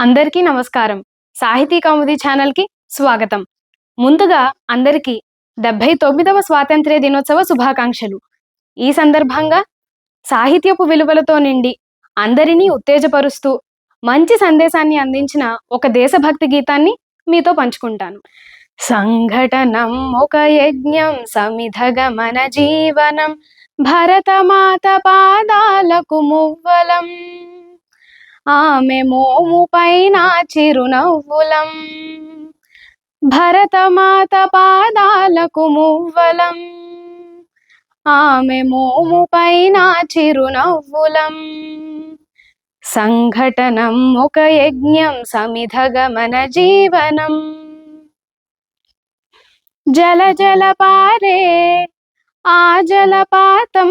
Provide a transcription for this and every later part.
అందరికీ నమస్కారం. సాహితీ కౌముది ఛానల్కి స్వాగతం. ముందుగా అందరికీ డెబ్బై తొమ్మిదవ స్వాతంత్ర్య దినోత్సవ శుభాకాంక్షలు. ఈ సందర్భంగా సాహిత్యపు విలువలతో నిండి అందరినీ ఉత్తేజపరుస్తూ మంచి సందేశాన్ని అందించిన ఒక దేశభక్తి గీతాన్ని మీతో పంచుకుంటాను. సంఘటనం ఒక యజ్ఞం సమిధగమన జీవనం భరతమాత పాదాలకు మువ్వలం. ఆమె మోము పైన చిరునవ్వులం. భరతమాత పాదాలకు మువ్వలం. ఆమె మోము పైన చిరునవ్వులం. సంఘటనం ఒక యజ్ఞం సమిధగమన జీవనం. జల జల పారే ఆ జలపాతం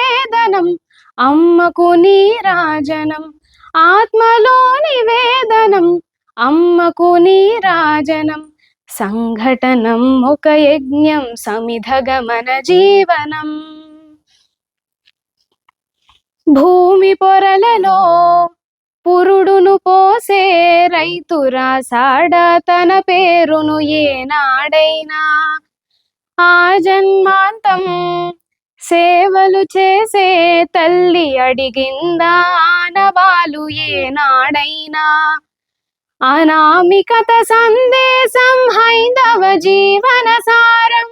అమ్మకు నీరాజనం ఆత్మలోని వేదనం అమ్మకు నీరాజనం సంఘటనం ఒక యజ్ఞం సమిధగమన జీవనం. భూమి పొరలలో పురుడును పోసే రైతు రాసాడ తన పేరును ఏనాడైనా. ఆ జన్మాంతం సేవలు చేసే తల్లి అడిగిందా ఆనవాలు ఏనాడైనా? అనామికత సందేశం హైందవ జీవన సారం.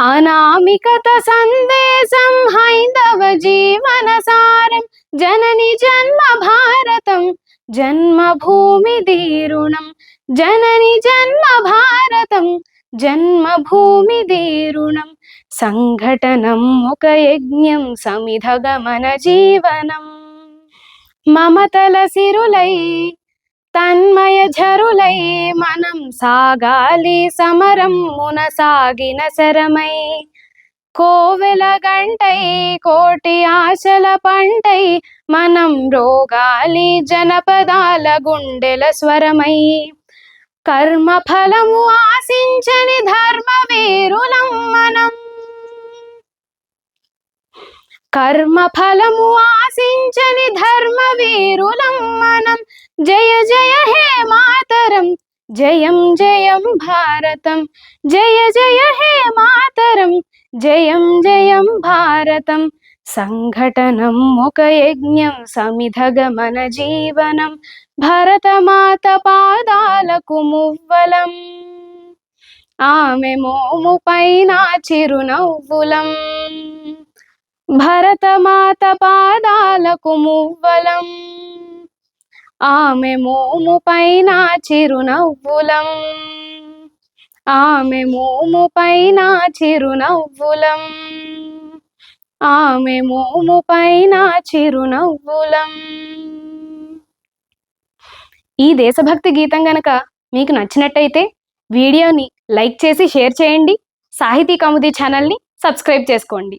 అనామికత సందేశం హైందవ జీవన సారం. జనని జన్మ భారతం జన్మభూమి దీరుణం జనని జన్మ భారతం జన్మభూమి దీరుణం సంఘటనం ఒక యజ్ఞం సమిధగమన జీవనం. మమతల సిరులై తన్మయ జరులై మనం సాగాలి సమరం మున సాగిన శరమై. కోవెల గంటై కోటి ఆశల పంటై మనం రోగాలి జనపదాల గుండెల స్వరమై. కర్మ ఫలము ఆశించని ధర్మ మనం కర్మ ఫలము ఆశించని ధర్మ మనం జయ జయ హే మాతరం జయం జయం భారతం. జయ జయ హే మాతరం జయం జయం భారతం. సంఘటనం ఒక యజ్ఞం సమిధగమన జీవనం భరతమాత పాదాలకు మువ్వలం. ఆమె మోము పైన చిరునవ్వులం. భరతమాత పాదాలకు మువ్వలం. ఆమె మోము పైన చిరునవ్వులం. ఆమె మోము పైన చిరునవ్వులం. ఆమె మోము పైన చిరునవ్వులం. ఈ దేశభక్తి గీతం గనక మీకు నచ్చినట్టయితే వీడియోని లైక్ చేసి షేర్ చేయండి. సాహితీ కౌముది ఛానల్ని సబ్స్క్రైబ్ చేసుకోండి.